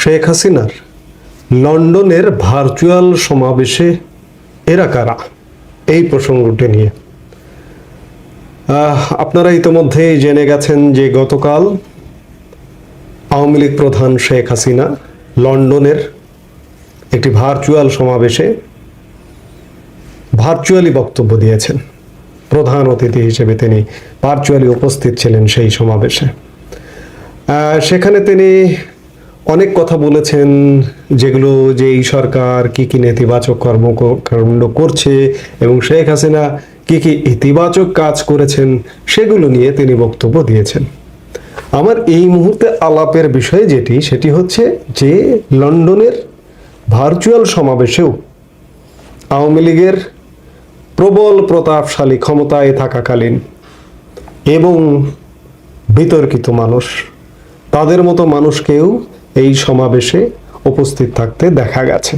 শেখ হাসিনার লন্ডনের ভার্চুয়াল সমাবেশে এরা কারা? এই প্রসঙ্গটি নিয়ে। আপনারা ইতোমধ্যেই জেনে গেছেন যে গতকাল আওয়ামী লীগ প্রধান শেখ হাসিনা লন্ডনের একটি ভার্চুয়াল সমাবেশে ভার্চুয়ালি বক্তব্য দিয়েছেন। প্রধান অতিথি হিসেবে তিনি ভার্চুয়ালি উপস্থিত ছিলেন সেই সমাবেশে। সেখানে তিনি অনেক কথা বলেছেন যেগুলো যে এই সরকার কি কি নেতিবাচক কর্মকাণ্ড করছে এবং শেখ হাসিনা কি কি ইতিবাচক কাজ করেছেন সেগুলো নিয়ে তিনি বক্তব্য দিয়েছেন। আমার এই মুহূর্তে আলাপের বিষয় যেটি, সেটি হচ্ছে যে লন্ডনের ভার্চুয়াল সমাবেশেও আওয়ামী লীগের প্রবল প্রতাপশালী ক্ষমতায় থাকাকালীন এবং বিতর্কিত মানুষ, তাদের মতো মানুষকেও এই সমাবেশে উপস্থিত থাকতে দেখা গেছে।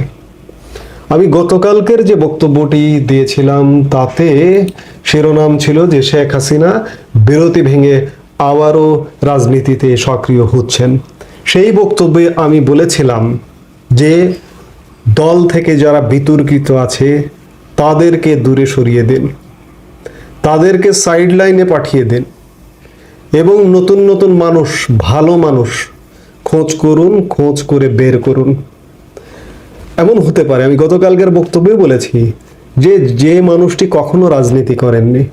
আমি গতকালকের যে বক্তব্যটি দিয়েছিলাম, তাতে শিরোনাম ছিল যে শেখ হাসিনা বিরতি ভেঙে আবারও রাজনীতিতে সক্রিয় হচ্ছেন। সেই বক্তব্যে আমি বলেছিলাম যে দল থেকে যারা বিতর্কিত আছে, তাদেরকে দূরে সরিয়ে দিন। তাদেরকে সাইড লাইনে পাঠিয়ে দিন। এবং নতুন নতুন মানুষ, ভালো মানুষ খোঁজ করুন, খোঁজ করে বের করুন। এমন হতে পারে, আমি গতকালকের বক্তব্যে বলেছি যে যে মানুষটি কখনো রাজনীতি করেননি।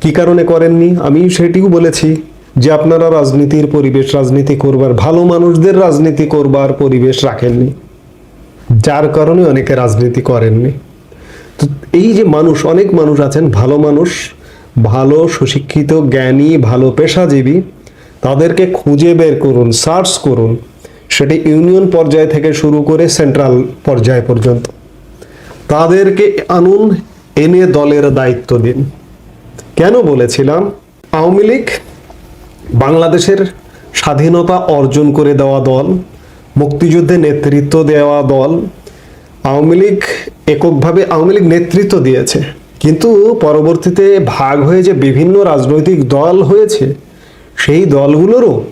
কি কারণে করেননি? আমি সেটিও বলেছি যে, আপনারা রাজনীতির পরিবেশ, রাজনীতি করবার, ভালো মানুষদের রাজনীতি করবার পরিবেশ রাখেননি। যার কারণে অনেকে রাজনীতি করেননি। তো এই যে মানুষ, অনেক মানুষ আছেন, ভালো মানুষ, ভালো, সুশিক্ষিত, জ্ঞানী, ভালো, পেশাজীবী তাদেরকে খুঁজে বের করুন, সার্চ করুন। সেটি ইউনিয়ন পর্যায় থেকে শুরু করে সেন্ট্রাল পর্যায় পর্যন্ত। তাদেরকে আনুন, এনে দলের দায়িত্ব দিন। কেন বলেছিলাম? আওয়ামী লীগ বাংলাদেশের স্বাধীনতা অর্জন করে দেওয়া দল, মুক্তিযুদ্ধে নেতৃত্ব দেওয়া দল, আওয়ামী লীগ এককভাবে আওয়ামী লীগ নেতৃত্ব দিয়েছে। কিন্তু পরবর্তীতে ভাগ হয়ে যে বিভিন্ন রাজনৈতিক দল হয়েছে সেই দলগুলোরও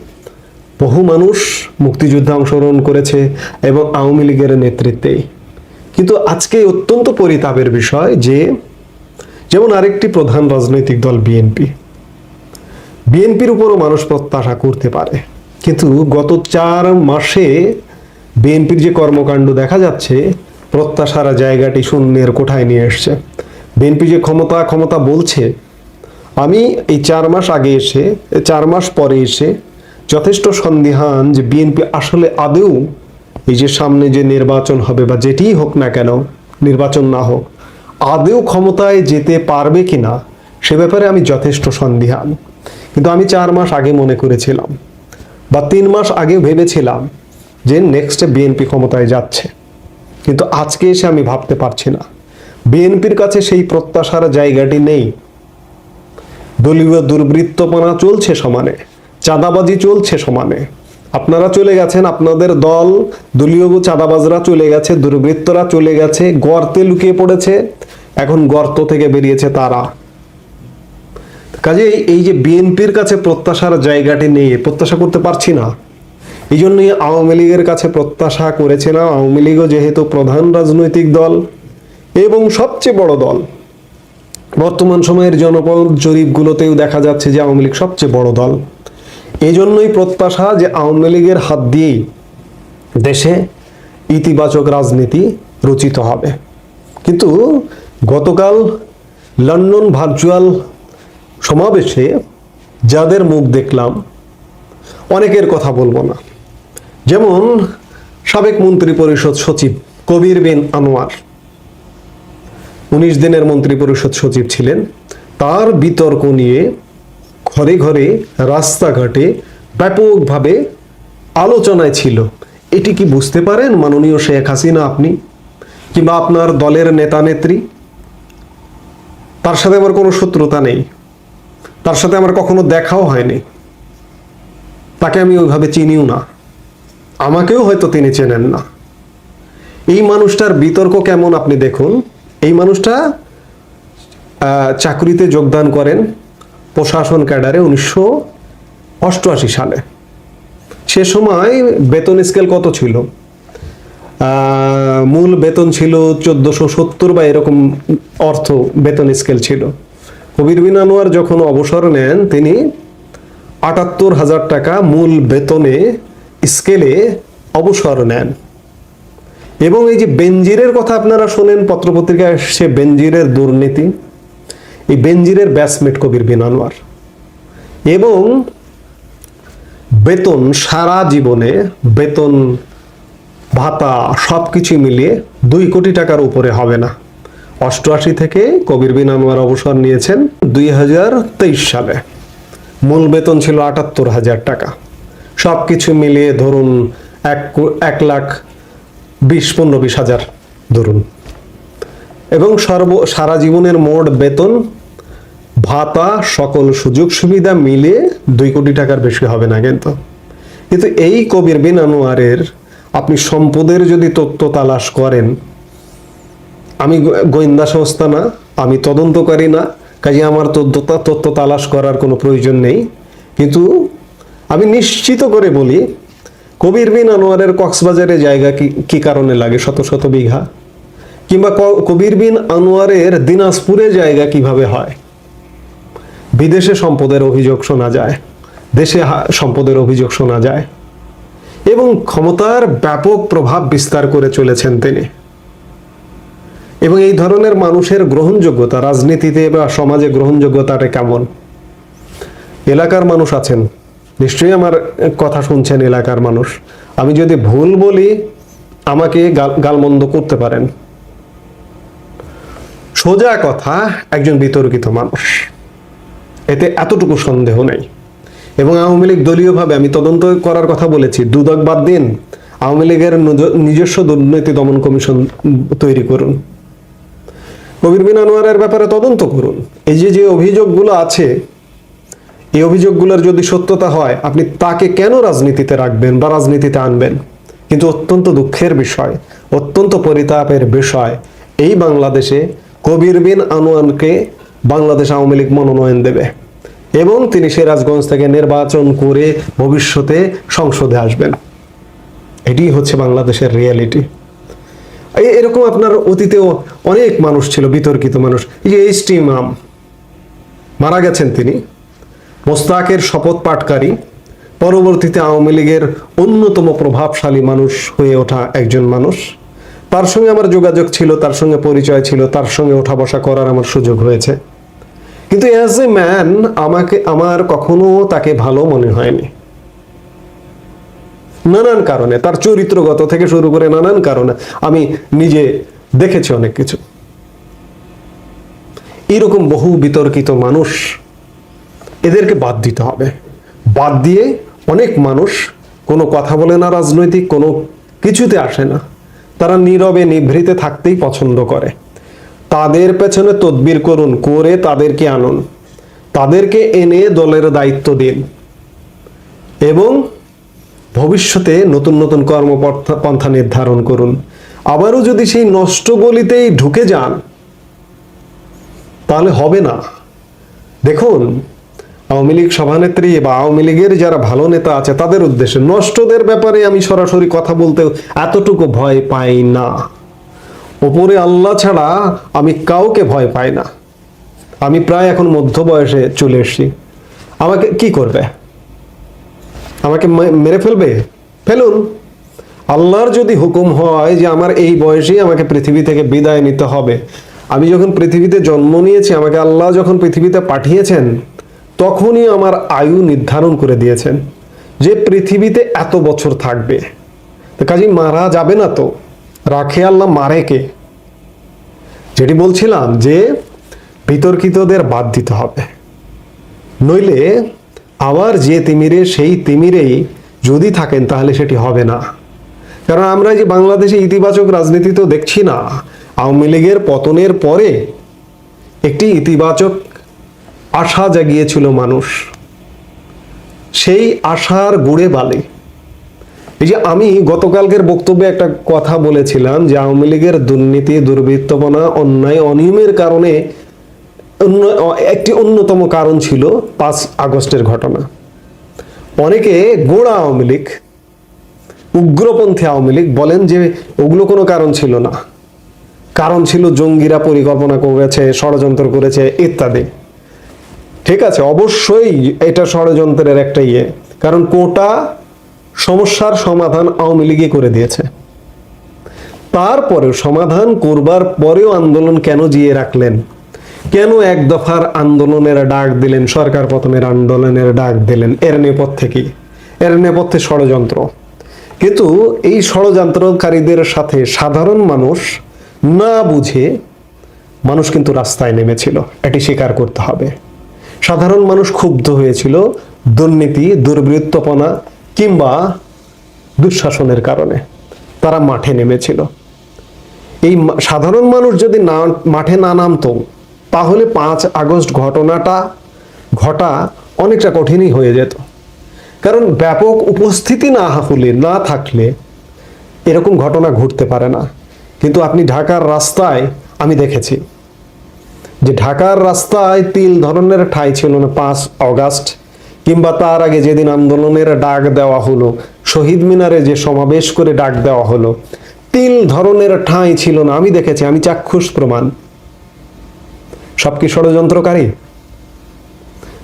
বহু মানুষ মুক্তিযুদ্ধে অংশগ্রহণ করেছে এবং আওয়ামী লীগের নেতৃত্বেই কিন্তু আজকে অত্যন্ত পরিতাপের বিষয় যে, যেমন আরেকটি প্রধান রাজনৈতিক দল বিএনপি। বিএনপির উপরও মানুষ প্রত্যাশা করতে পারে। কিন্তু গত চার মাসে বিএনপির যে কর্মকাণ্ড দেখা যাচ্ছে, প্রত্যাশার জায়গাটি শূন্যের কোঠায় নিয়ে এসছে। বিএনপি যে ক্ষমতা ক্ষমতা বলছে আমি এই চার মাস আগে এসে চার মাস পরে এসে যথেষ্ট সন্দিহান যে বিএনপি আসলে আদৌ এই যে সামনে যে নির্বাচন হবে বা যেটিই হোক না কেন, নির্বাচন না হোক, আদৌ ক্ষমতায় যেতে পারবে কিনা, সে ব্যাপারে আমি যথেষ্ট সন্দিহান। কিন্তু আমি চার মাস আগে মনে করেছিলাম বা তিন মাস আগে ভেবেছিলাম যে নেক্সটে বিএনপি ক্ষমতায় যাচ্ছে। কিন্তু আজকে এসে আমি ভাবতে পারছি না। বিএনপির কাছে সেই প্রত্যাশার জায়গাটি নেই। দলীয় দুর্বৃত্তপনা চলছে সমানে, চাঁদাবাজি চলছে সমানে। আপনারা চলে গেছেন আপনাদের দল, দলীয় চাঁদাবাজরা চলে গেছে, দুর্বৃত্তরা চলে গেছে, গর্তে লুকিয়ে পড়েছে, এখন গর্ত থেকে বেরিয়েছে তারা। কাজে এই যে বিএনপির কাছে প্রত্যাশার জায়গাটি নেই, প্রত্যাশা করতে পারছি না। এই জন্যই আওয়ামী লীগের কাছে প্রত্যাশা করেছে না, আওয়ামী লীগও যেহেতু প্রধান রাজনৈতিক দল এবং সবচেয়ে বড় দল বর্তমান সময়ের জনপদ জরিপগুলোতেও দেখা যাচ্ছে যে আওয়ামী লীগ সবচেয়ে বড় দল। এই জন্যই প্রত্যাশা যে আওয়ামী লীগের হাত দিয়েই দেশে ইতিবাচক রাজনীতি রচিত হবে। কিন্তু গতকাল লন্ডন ভার্চুয়াল সমাবেশে যাদের মুখ দেখলাম, অনেকের কথা বলব না। যেমন সাবেক মন্ত্রী পরিষদ সচিব কবির বিন আনোয়ার। উনিশ দিনের মন্ত্রী পরিষদ সচিব ছিলেন। তার বিতর্ক নিয়ে ঘরে ঘরে রাস্তাঘাটে ব্যাপকভাবে আলোচনায় ছিল। এটি কি বুঝতে পারেন মাননীয় শেখ হাসিনা আপনি? কিংবা আপনার দলের নেতা নেত্রী? তার সাথে আমার কোনো শত্রুতা নেই। তার সাথে আমার কখনো দেখাও হয়নি। তাকে আমি ওইভাবে চিনিও না। আমাকেও হয়তো তিনি চেনেন না। এই মানুষটার বিতর্ক কেমন আপনি দেখুন। এই মানুষটা চাকরিতে যোগদান করেন প্রশাসন ক্যাডারে উনিশশো অষ্টআশি সালে। সে সময় বেতন স্কেল কত ছিল? মূল বেতন ছিল চোদ্দশো সত্তর বা এরকম অর্থ বেতন স্কেল ছিল। কবির বিন আনোয়ার যখন অবসর নেন, তিনি আটাত্তর হাজার টাকা মূল বেতনে স্কেলে অবসর নেন। এবং এই যে বেনজিরের কথা আপনারা শোনেন, পত্রপত্রিকায় সে বেনজিরের দুর্নীতি, এই বেনজিরের ব্যাসমেট কবির বিন এবং বেতন, সারা জীবনে বেতন, ভাতা সব কিছু মিলিয়ে দুই কোটি টাকার উপরে হবে না। অষ্টআশি থেকে কবির বিন আনোয়ার অবসর নিয়েছেন দুই হাজার তেইশ সালে। মূল বেতন ছিল আটাত্তর হাজার টাকা। সব কিছু মিলিয়ে ধরুন এক এক লাখ বিশ, পনেরো, বিশ হাজার, ধরুন। এবং সর্ব, সারা জীবনের মোট বেতন, ভাতা, সকল সুযোগ সুবিধা মিলে দুই কোটি টাকার বেশি হবে না কিন্তু। কিন্তু এই কবির বিন আনোয়ারের আপনি সম্পদের যদি তথ্য তালাশ করেন, আমি গোয়েন্দা সংস্থা না, আমি তদন্তকারী না, কাজে আমার তথ্য তথ্য তালাশ করার কোনো প্রয়োজন নেই। কিন্তু আমি নিশ্চিত করে বলি কবির বিন আনোয়ারের কক্সবাজারে জায়গা কি কারণে লাগে? শত শত বিঘা? কিংবা কবির বিন আনোয়ারের দিনাজপুরে জায়গা কীভাবে হয়? বিদেশে সম্পদের অভিযোগ শোনা যায়। দেশে সম্পদের অভিযোগ শোনা যায়। এবং ক্ষমতার ব্যাপক প্রভাব বিস্তার করে চলেছেন তিনি। এবং এই ধরনের মানুষের গ্রহণযোগ্যতা, রাজনীতিতে বা সমাজে গ্রহণযোগ্যতাটা কেমন? এলাকার মানুষ আছেন। নিশ্চয়ই আমার কথা শুনছেন এলাকার মানুষ। আমি যদি ভুল বলি, আমাকে গাল- গালমন্দ করতে পারেন। সোজা কথা, একজন বিতর্কিত মানুষ। এতে এতটুকু সন্দেহ নেই। এবং আওয়ামী লীগ দলীয়ভাবে আমি তদন্ত করার কথা বলেছি। দুদক বাদ দিন, আওয়ামী লীগের নিজস্ব দুর্নীতি দমন কমিশন তৈরি করুন। কবির বিন আনোয়ারের ব্যাপারে তদন্ত করুন। এই যে যে অভিযোগগুলো আছে এই অভিযোগগুলোর যদি সত্যতা হয়, আপনি তাকে কেন রাজনীতিতে রাখবেন বা রাজনীতিতে আনবেন? কিন্তু অত্যন্ত দুঃখের বিষয়, অত্যন্ত পরিতাপের বিষয়, এই বাংলাদেশে কবির বিন আনোয়ানকে বাংলাদেশ আওয়ামী লীগ মনোনয়ন দেবে এবং তিনি সিরাজগঞ্জ থেকে নির্বাচন করে ভবিষ্যতে সংসদে আসবেন। এটি হচ্ছে বাংলাদেশের রিয়ালিটি এরকম আপনার অতীতেও অনেক মানুষ ছিল, বিতর্কিত মানুষ। এই যে এইচ টি মারা গেছেন তিনি। মোস্তাকের শপথ পাঠকারী পরবর্তীতে আওয়ামী লীগের অন্যতম প্রভাবশালী মানুষ হয়ে ওঠা একজন মানুষ। তার সঙ্গে আমার যোগাযোগ ছিল, তার সঙ্গে পরিচয় ছিল, তার সঙ্গে ওঠা বসা করার আমার সুযোগ হয়েছে। কিন্তু অ্যাজ এ ম্যান আমাকে, আমার কখনো তাকে ভালো মনে হয়নি। নানান কারণে, তার চরিত্রগত থেকে শুরু করে নানান কারণে আমি নিজে দেখেছি অনেক কিছু। এরকম বহু বিতর্কিত মানুষ এদেরকে বাদ দিতে হবে। বাদ দিয়ে অনেক মানুষ কোনো কথা বলে না রাজনৈতিক, কোনো কিছুতে আসে না। তারা নীরবে, নিভৃতে থাকতেই পছন্দ করে। তাদের পেছনে তদবির করুন, করে তাদেরকে আনুন। তাদেরকে এনে দলের দায়িত্ব দিন। এবং ভবিষ্যতে নতুন নতুন কর্মপন্থা পন্থা নির্ধারণ করুন। আবারও যদি সেই নষ্ট গলিতেই ঢুকে যান, তাহলে হবে না। দেখুন আওয়ামী লীগ সভানেত্রী বা আওয়ামী লীগের যারা ভালো নেতা আছে, তাদের উদ্দেশ্যে নষ্টদের ব্যাপারে আমি সরাসরি কথা বলতে এতটুকু ভয় পাই না। ওপরে আল্লাহ ছাড়া আমি কাউকে ভয় পাই না। আমি প্রায় এখন মধ্য বয়সে চলে এসেছি। আমাকে কি করবে? আমাকে মেরে ফেলবে? ফেলুন। আল্লাহর যদি হুকুম হয় যে আমার এই বয়সেই আমাকে পৃথিবী থেকে বিদায় নিতে হবে, আমি যখন পৃথিবীতে জন্ম নিয়েছি, আমাকে আল্লাহ যখন পৃথিবীতে পাঠিয়েছেন তখনই আমার আয়ু নির্ধারণ করে দিয়েছেন যে পৃথিবীতে এত বছর থাকবে। কাজে মারা যাবে না তো? রাখে আল্লাহ মারে কে? যেটি বলছিলাম যে বিতর্কিতদের বাদ দিতে হবে। নইলে আবার যে তিমিরে সেই তিমিরেই যদি থাকেন তাহলে সেটি হবে না। কারণ আমরা যে বাংলাদেশে ইতিবাচক রাজনীতি তো দেখছি না, আওয়ামী লীগের পতনের পরে একটি ইতিবাচক আশা জাগিয়েছিল মানুষ। সেই আশার গুড়ে বালে। এই যে আমি গতকালকের বক্তব্যে একটা কথা বলেছিলাম যে আওয়ামী লীগের দুর্নীতি, দুর্বৃত্তপনা, অন্যায়, অনিয়মের কারণে অন্য, একটি অন্যতম কারণ ছিল পাঁচ আগস্টের ঘটনা। অনেকে গোড়া আওয়ামী লীগ, উগ্রপন্থী আওয়ামী লীগ বলেন যে ওগুলো কোনো কারণ ছিল না। কারণ ছিল জঙ্গিরা পরিকল্পনা করেছে, ষড়যন্ত্র করেছে, ইত্যাদি। ঠিক আছে, অবশ্যই এটা ষড়যন্ত্রের একটা ইয়ে। কারণ কোটা সমস্যার সমাধান আওয়ামী লীগই করে দিয়েছে। তারপরেও সমাধান করবার পরেও আন্দোলন কেন জিয়ে রাখলেন? কেন এক দফার আন্দোলনের ডাক দিলেন? সরকার পতনের আন্দোলনের ডাক দিলেন। এর নেপথ্যে কি? এর নেপথ্যে ষড়যন্ত্র। কিন্তু এই ষড়যন্ত্রকারীদের সাথে সাধারণ মানুষ না বুঝে মানুষ কিন্তু রাস্তায় নেমেছিল। এটি স্বীকার করতে হবে। সাধারণ মানুষ ক্ষুব্ধ হয়েছিল দুর্নীতি, দুর্বৃত্তপনা কিংবা দুঃশাসনের কারণে। তারা মাঠে নেমেছিল। এই সাধারণ মানুষ যদি না, মাঠে না নামতো, তাহলে পাঁচ আগস্ট ঘটনাটা, ঘটা অনেকটা কঠিনই হয়ে যেত। কারণ ব্যাপক উপস্থিতি না হলে, না থাকলে এরকম ঘটনা ঘটতে পারে না। কিন্তু আপনি ঢাকার রাস্তায়, আমি দেখেছি যে ঢাকার রাস্তায় তিল ধরনের ঠাঁই ছিল না, পাঁচ অগাস্ট, কিংবা তার আগে যেদিন আন্দোলনের ডাক দেওয়া হলো, শহীদ মিনারে যে সমাবেশ করে ডাক দেওয়া হলো, তিল ধরনের ঠাঁই ছিল না। আমি দেখেছি, আমি চাক্ষুষ প্রমাণ। সব কি ষড়যন্ত্রকারী?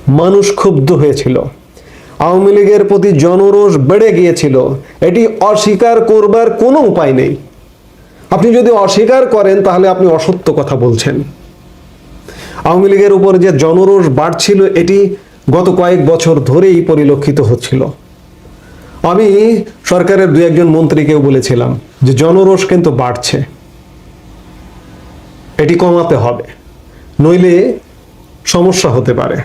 মানুষ ক্ষুব্ধ হয়েছিল। আওয়ামী লীগের প্রতি জনরোষ বেড়ে গিয়েছিল। এটি অস্বীকার করবার কোনো উপায় নেই। আপনি যদি অস্বীকার করেন, তাহলে আপনি অসত্য কথা বলছেন। আওয়ামী লীগের উপর যে জনরোষ বাড়ছিল, এটি গত কয়েক বছর ধরেই পরিলক্ষিত হচ্ছিল। আমি সরকারের দু একজন মন্ত্রীকেও বলেছিলাম যে জনরোষ কিন্তু বাড়ছে। এটি কমাতে হবে, নইলে সমস্যা হতে পারে।